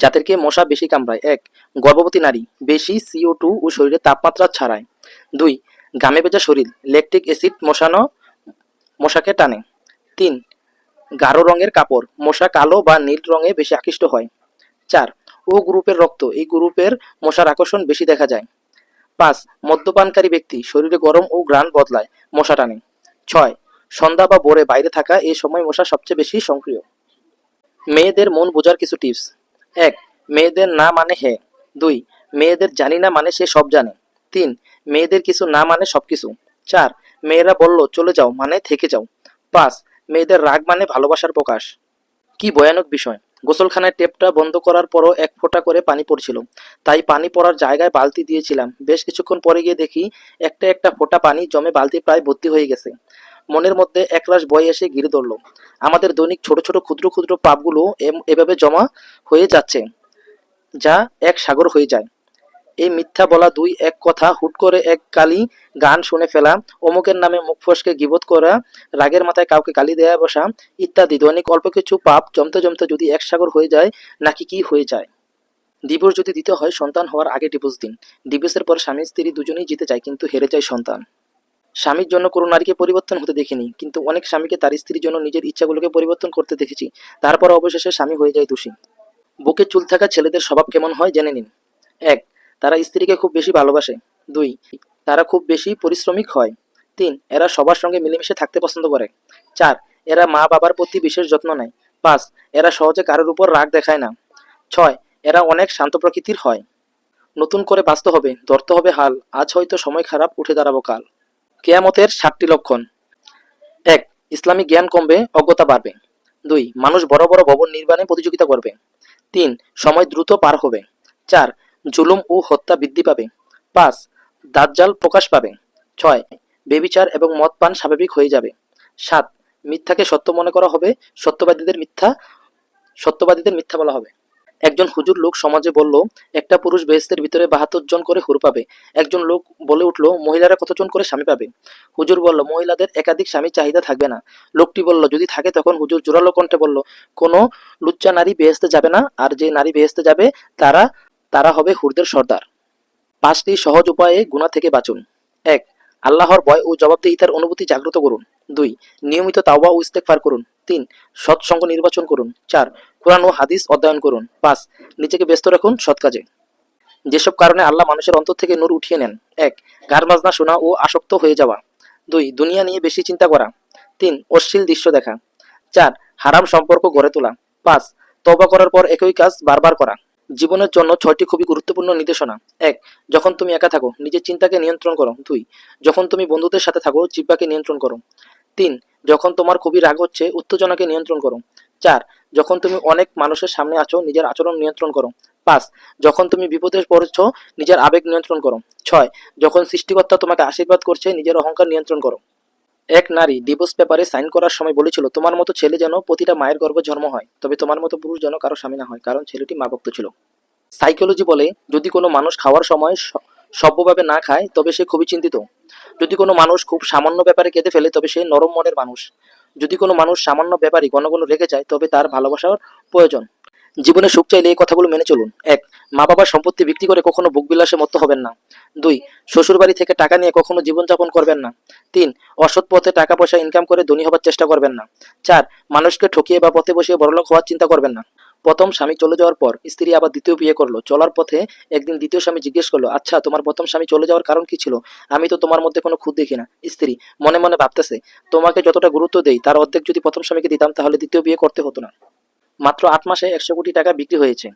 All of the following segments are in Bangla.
যাদেরকে মশা বেশি কামড়ায়। এক, গর্ভবতী নারী, বেশি সিও টু ও শরীরে তাপমাত্রা ছাড়ায়। দুই, ঘামে ভেজা শরীর ল্যাকটিক অ্যাসিড মশানো মশাকে টানে। তিন, গাঢ় রঙের কাপড়, মশা কালো বা নীল রঙে বেশি আকৃষ্ট হয়। চার, ও গ্রুপের রক্ত, এই গ্রুপের মশার আকর্ষণ বেশি দেখা যায়। পাঁচ, মদ্যপানকারী ব্যক্তি, শরীরে গরম ও গ্রান বদলায়, মশা টানে। ছয়, সন্ধ্যা বা ভোরে বাইরে থাকা এই সময় মশা সবচেয়ে বেশি সক্রিয়। মেয়েদের মন বোঝার কিছু টিপস এক, মেয়েদের না মানে হে। দুই, মেয়েদের জানি না মানে সে সব জানে। তিন, মেয়েদের কিছু না মানে সবকিছু। চার, মেয়েরা বলল, চলে যাও মানে থেকে যাও। পাঁচ, মেয়েদের রাগ মানে ভালোবাসার প্রকাশ। কি ভয়ানক বিষয়। গোসলখানায় টেপটা বন্ধ করার পরও এক ফোঁটা করে পানি পড়ছিল। তাই পানি পড়ার জায়গায় বালতি দিয়েছিলাম। বেশ কিছুক্ষণ পরে গিয়ে দেখি একটা একটা ফোঁটা পানি জমে বালতি প্রায় ভর্তি হয়ে গেছে। মনের মধ্যে একরাশ ভয় এসে ঘিরে ধরলো। আমাদের দৈনিক ছোট ছোট ক্ষুদ্র ক্ষুদ্র পাপগুলো এভাবে জমা হয়ে যাচ্ছে, যা এক সাগর হয়ে যায়। এই মিথ্যা বলা দুই এক কথা হুট করে এক কালি গান শুনে ফেলা, অমুকের নামে মুখ ফসকে গিবত করা, রাগের মাথায় কাউকে গালি দেয়া বসা ইত্যাদি। দৈনিক অল্প কিছু পাপ জমতে জমতে যদি এক সাগর হয়ে যায়, নাকি কি হয়ে যায়? ডিভোর্স যদি দিতে হয় সন্তান হওয়ার আগে ডিভোর্স দিন। ডিভোর্সের পর স্বামী স্ত্রী দুজনেই জিতে যায়, কিন্তু হেরে যায় সন্তান। স্বামীর জন্য কোনো নারীকে পরিবর্তন হতে দেখিনি, কিন্তু অনেক স্বামীকে তার স্ত্রীর জন্য নিজের ইচ্ছাগুলোকে পরিবর্তন করতে দেখেছি। তারপর অবশেষে স্বামী হয়ে যায় দোষী। বুকে চুল থাকা ছেলেদের স্বভাব কেমন হয় জেনে নিন। এক, তারা স্ত্রীকে খুব বেশি ভালোবাসে। দুই, তারা খুব বেশি পরিশ্রমিক হয়। তিন, এরা সবার সঙ্গে মিলেমিশে থাকতে পছন্দ করে। চার, এরা মা বাবার প্রতি বিশেষ যত্ন নেয়। পাঁচ, এরা সহজে কারোর উপর রাগ দেখায় না। ছয়, এরা অনেক শান্ত প্রকৃতির হয়। নতুন করে বাঁচতে হবে, ধরতে হবে হাল। আজ হয়তো সময় খারাপ, উঠে দাঁড়াবো কাল। কেয়ামতের সাতটি লক্ষণ। এক, ইসলামী জ্ঞান কমবে, অজ্ঞতা বাড়বে। দুই, মানুষ বড় বড় ভবন নির্মাণে প্রতিযোগিতা করবে। তিন, সময় দ্রুত পার হবে। চার, জুলুম ও হত্যা বৃদ্ধি পাবে। পাঁচ, দাজ্জাল প্রকাশ পাবে। ছয়, বেবিচার এবং মদ পান স্বাভাবিক হয়ে যাবে। সাত, মিথ্যাকে সত্য মনে করা হবে, সত্যবাদীদের মিথ্যা সত্যবাদীদের মিথ্যা বলা হবে। একজন হুজুর লোক সমাজে বলল, একটা পুরুষ বেহেস্তের ভিতরে বাহাত্তর জন করে হুর পাবে। একজন লোক বলে উঠল, মহিলারা কতজন করে স্বামী পাবে? হুজুর বলল, মহিলাদের একাধিক স্বামী চাহিদা থাকবে না। লোকটি বলল, যদি থাকে তখন হুজুর জোরালো কণ্ঠে বলল, কোনো লুচ্চা নারী বেহেস্তে যাবে না, আর যে নারী বেহেস্তে যাবে, তারা তারা হবে হুরদের সর্দার। পাঁচটি সহজ উপায়ে গুণা থেকে বাঁচুন। এক, আল্লাহর ভয় ও জবাবদিহিতার অনুভূতি জাগ্রত করুন। দুই, নিয়মিত তাওবা ও ইস্তেকফার করুন। তিন, সৎসঙ্গ নির্বাচন করুন। চার কোরআন ও হাদিস অধ্যয়ন করুন। পাঁচ, নিজেকে ব্যস্ত রাখুন সৎ কাজে। যেসব কারণে আল্লাহ মানুষের অন্তর থেকে নূর উঠিয়ে নেন। এক গান বাজনা শোনা ও আসক্ত হয়ে যাওয়া। দুই, দুনিয়া নিয়ে বেশি চিন্তা করা। তিন, অশ্লীল দৃশ্য দেখা। চার, হারাম সম্পর্ক গড়ে তোলা। পাঁচ তবা করার পর একই কাজ বারবার করা। জীবনের জন্য ছয়টি খুবই গুরুত্বপূর্ণ নির্দেশনা। এক, যখন তুমি একা থাকো, নিজের চিন্তাকে নিয়ন্ত্রণ করো। দুই, যখন তুমি বন্ধুদের সাথে থাকো জিব্বাকে নিয়ন্ত্রণ করো। তিন, যখন তোমার খুবই রাগ হচ্ছে, উত্তেজনাকে নিয়ন্ত্রণ করো। চার, যখন তুমি অনেক মানুষের সামনে আছো, নিজের আচরণ নিয়ন্ত্রণ করো। পাঁচ, যখন তুমি বিপদে পড়েছো, নিজের আবেগ নিয়ন্ত্রণ করো। ছয়, যখন সৃষ্টিকর্তা তোমাকে আশীর্বাদ করছে, নিজের অহংকার নিয়ন্ত্রণ করো। এক নারী ডিভোর্স পেপারে সাইন করার সময় বলেছিল, তোমার মতো ছেলে যেন প্রতিটা মায়ের গর্ভে জন্ম হয়, তবে তোমার মতো পুরুষ যেন কারও স্বামী না হয়, কারণ ছেলেটি মা ভক্ত ছিল। সাইকোলজি বলে, যদি কোনো মানুষ খাওয়ার সময় সভ্যভাবে না খায়, তবে সে খুবই চিন্তিত। যদি কোনো মানুষ খুব সামান্য ব্যাপারে কেঁদে ফেলে, তবে সে নরম মনের মানুষ। যদি কোনো মানুষ সামান্য ব্যাপারই গণগণ রেখে যায়, তবে তার ভালোবাসার প্রয়োজন। জীবনে সুখ চাইলে এই কথাগুলো মেনে চলুন। এক মা বাবার সম্পত্তি বিক্রি করে কখনো বুক বিলাসে মত্ত হবেন না। দুই শ্বশুর বাড়ি থেকে টাকা নিয়ে কখনো জীবনযাপন করবেন না। তিন, অসৎ পথে টাকা পয়সা ইনকাম করে ধনী হবার চেষ্টা করবেন না। চার, মানুষকে ঠকিয়ে বা পথে বসিয়ে বড়লোক হওয়ার চিন্তা করবেন না। প্রথম স্বামী চলে যাওয়ার পর স্ত্রী আবার দ্বিতীয় বিয়ে করল। চলার পথে একদিন দ্বিতীয় স্বামী জিজ্ঞেস করল আচ্ছা তোমার প্রথম স্বামী চলে যাওয়ার কারণ কি ছিল? আমি তো তোমার মধ্যে কোনো খুদ দেখি না। স্ত্রী মনে মনে ভাবতেছে, তোমাকে যতটা গুরুত্ব দেই, তার অর্ধেক যদি প্রথম স্বামীকে দিতাম, তাহলে দ্বিতীয় বিয়ে করতে হতো না। মাত্র আট মাসে একশো কোটি টাকা বিক্রি হয়েছে।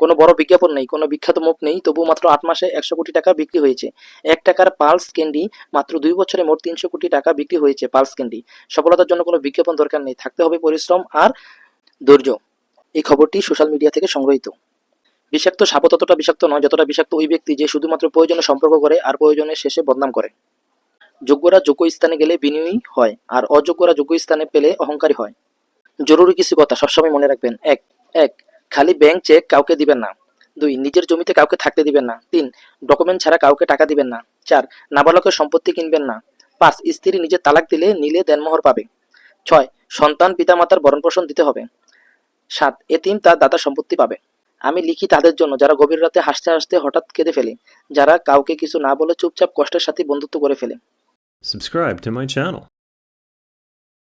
কোনো বড় বিজ্ঞাপন নেই, কোনো বিখ্যাত মুখ নেই, তবু মাত্র আট মাসে একশো কোটি টাকা বিক্রি হয়েছে। এক টাকার পালস ক্যান্ডি মাত্র দুই বছরে মোট তিনশো কোটি টাকা বিক্রি হয়েছে পালস ক্যান্ডি। সফলতার জন্য কোনো বিজ্ঞাপন দরকার নেই, থাকতে হবে পরিশ্রম আর ধৈর্য। এই খবরটি সোশ্যাল মিডিয়া থেকে সংগৃহীত বিষাক্ত সাপ ততটা বিষাক্ত নয় যতটা বিষাক্ত ওই ব্যক্তি যে শুধুমাত্র প্রয়োজনে সম্পর্ক করে আর প্রয়োজনের শেষে বদনাম করে। যোগ্যরা যোগ্য স্থানে গেলে বিনয়ী হয় আর অযোগ্যরা যোগ্য স্থানে পেলে অহংকারী হয়। জরুরি কিছু কথা সবসময় মনে রাখবেন। এক এক, খালি ব্যাংক চেক কাউকে দিবেন না। দুই, নিজের জমিতে কাউকে থাকতে দিবেন না। তিন ডকুমেন্ট ছাড়া কাউকে টাকা দিবেন না। চার, নাবালকের সম্পত্তি কিনবেন না। পাঁচ, স্ত্রী নিজের তালাক দিলে নিলে দেনমোহর পাবে। ছয়, সন্তান পিতামাতার ভরণ পোষণ দিতে হবে। সাত এতিম তার দাতা সম্পত্তি পাবে আমি লিখি তাদের জন্য, যারা গভীর রাতে হাসতে হাসতে হঠাৎ কেঁদে ফেলে, যারা কাউকে কিছু না বলে চুপচাপ কষ্টের সাথে বন্ধুত্ব করে ফেলে.